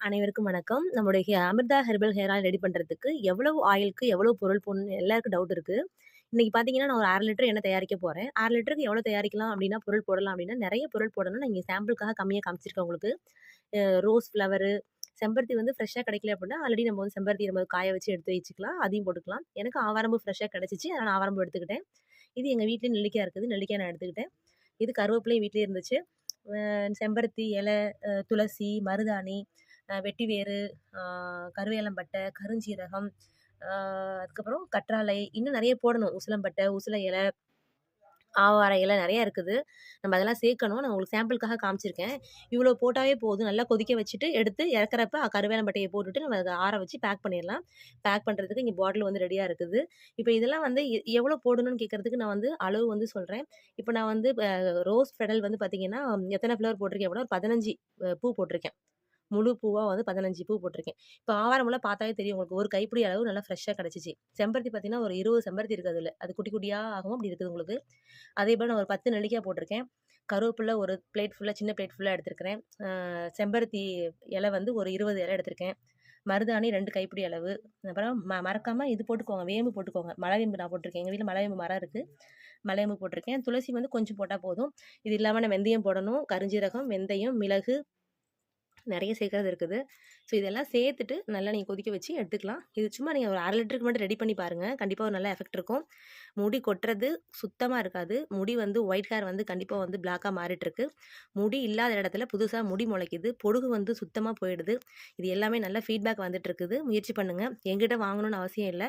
அனைவருக்கும் வணக்கம். நம்முடைய hey Amritha herbal hair oil ready பண்ணுறதுக்கு எவ்வளவு ஆயிலுக்கு எவ்வளவு பொருள் போடணும்னு எல்லாருக்கும் டவுட் இருக்குது இன்னைக்கு பார்த்தீங்கன்னா, நான் ஒரு அரை லிட்டர் என்ன தயாரிக்க போகிறேன் அரை லிட்டருக்கு எவ்வளோ தயாரிக்கலாம் அப்படின்னா பொருள் போடலாம் அப்படின்னா நிறைய பொருள் போடணும். நான் இங்கே சாம்பிளுக்காக கம்மியாக காமிச்சிருக்கேன் உங்களுக்கு. ரோஸ் ஃப்ளவரு, செம்பருத்தி வந்து ஃப்ரெஷ்ஷாக கிடைக்கல அப்படின்னா ஆல்ரெடி நம்ம வந்து செம்பருத்தி நம்ம காய வச்சு எடுத்து வச்சுக்கலாம். அதையும் போட்டுக்கலாம். எனக்கு ஆவாரம்பு ஃப்ரெஷ்ஷாக கிடச்சிச்சு அதனால ஆவாரம்பு எடுத்துக்கிட்டேன். இது எங்கள் வீட்டில் நெல்லிக்காய் இருக்குது. நெல்லிக்காய் நான் எடுத்துக்கிட்டேன். இது கருவேப்பிலையும் வீட்டிலேயே இருந்துச்சு. செம்பருத்தி இலை, துளசி, மருதாணி, வெட்டிவேறு கருவேலம்பட்டை, கருஞ்சீரகம், அதுக்கப்புறம் கற்றாழை, இன்னும் நிறைய போடணும். உசிலம்பட்டை, உசில இலை, ஆவார இலை நிறையா இருக்குது. நம்ம அதெல்லாம் சேர்க்கணும். நான் உங்களுக்கு சாம்பிளுக்காக காமிச்சிருக்கேன். இவ்வளோ போட்டாவே போதும். நல்லா கொதிக்க வச்சுட்டு, எடுத்து இறக்குறப்ப கருவேலம்பட்டையை போட்டுட்டு நம்ம அதை ஆற வச்சு பேக் பண்ணிடலாம் பேக் பண்ணுறதுக்கு இங்கே பாட்டில் வந்து ரெடியாக இருக்குது. இப்போ இதெல்லாம் வந்து எ எவ்வளோ போடணும்னு கேட்கறதுக்கு நான் வந்து அளவு வந்து சொல்கிறேன் இப்போ நான் வந்து ரோஸ் ஃபெடல் வந்து பார்த்திங்கன்னா எத்தனை ஃப்ளவர் போட்டிருக்கேன் எவ்வளோ ஒரு 15 அ பூ போட்டிருக்கேன். முழு பூவாக வந்து 15 பூ போட்டிருக்கேன். இப்போ ஆவாரம்பூலாம் பார்த்தாவே தெரியும் உங்களுக்கு. ஒரு கைப்பிடி அளவு நல்லா ஃப்ரெஷ்ஷாக கிடச்சிச்சு செம்பருத்தி பார்த்தீங்கன்னா, ஒரு 20 செம்பருத்தி இருக்குது அதில் அது குட்டி குட்டியாக ஆகும். அப்படி இருக்குது உங்களுக்கு. அதே போல் நான் ஒரு 10 நெல்லிக்காய் போட்டிருக்கேன். கருவேப்பில ஒரு பிளேட் ஃபுல்லாக சின்ன பிளேட் ஃபுல்லாக எடுத்திருக்கிறேன் செம்பருத்தி இலை வந்து ஒரு 20 இலை எடுத்திருக்கேன். மருதாணி ரெண்டு கைப்பிடி அளவு. அப்புறம் ம மறக்காமல் இது போட்டுக்கோங்க. வேம்பு போட்டுக்கோங்க. மலைவேம்பு நான் போட்டிருக்கேன். எங்கள் வீட்டில் மலைவேம்பு மரம் இருக்குது மலைவேம்பு போட்டிருக்கேன். துளசி வந்து கொஞ்சம் போட்டால் போதும். இது இல்லாமல் நான் வெந்தயம் போடணும். கருஞ்சீரகம், வெந்தயம், மிளகு நிறைய சேர்க்கறது இருக்குது. ஸோ இதெல்லாம் சேர்த்துட்டு நல்லா நீங்கள் கொதிக்க வச்சு எடுத்துக்கலாம். இது சும்மா நீங்கள் ஒரு அரை லிட்டருக்கு மட்டும் ரெடி பண்ணி பாருங்கள் கண்டிப்பாக ஒரு நல்ல எஃபெக்ட் இருக்கும். முடி கொட்டுறது சுத்தமாக இருக்காது. முடி வந்து ஒயிட் ஹேர் வந்து கண்டிப்பாக வந்து பிளாக்காக மாறிட்டுருக்கு. முடி இல்லாத இடத்துல புதுசாக முடி முளைக்குது. பொடுகு வந்து சுத்தமாக போயிடுது. இது எல்லாமே நல்ல ஃபீட்பேக் வந்துட்டுருக்குது முயற்சி பண்ணுங்கள் எங்கிட்ட வாங்கணும்னு அவசியம் இல்லை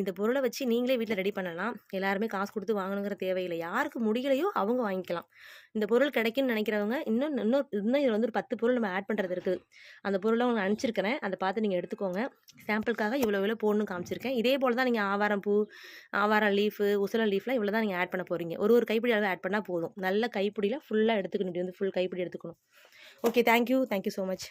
இந்த பொருளை வச்சு நீங்களே வீட்டில் ரெடி பண்ணலாம். எல்லாருமே காசு கொடுத்து வாங்கணுங்கிற தேவையில்லை யாருக்கு முடியலையோ அவங்க வாங்கிக்கலாம். இந்த பொருள் கிடைக்கும்னு நினைக்கிறவங்க இன்னும் இன்னும் இன்னும் இதில் வந்து ஒரு 10 பொருள் நம்ம ஆட் பண்ணுறது இருக்குது. அந்த பொருளை உங்களுக்கு அனுப்பிச்சிருக்கிறேன். அதை பார்த்து நீங்கள் எடுத்துக்கோங்க. சாம்பிளுக்காக இவ்வளோ இவ்வளோ போடணும் காமிச்சிருக்கேன். இதே போல் தான் நீங்கள் ஆவாரம் பூ, ஆவாரம் லீஃபு, உசிலம் லீஃப்லாம் இவ்வளோ தான் நீங்கள் ஆட் பண்ண போகிறீங்க ஒரு ஒரு கைப்பிடி அளவு ஆட் பண்ணால் போதும். நல்ல கைப்பிடியில் ஃபுல்லாக எடுத்துக்கணும். இப்படி வந்து ஃபுல் கைப்பிடி எடுத்துக்கணும். Okay. Thank you. Thank you much.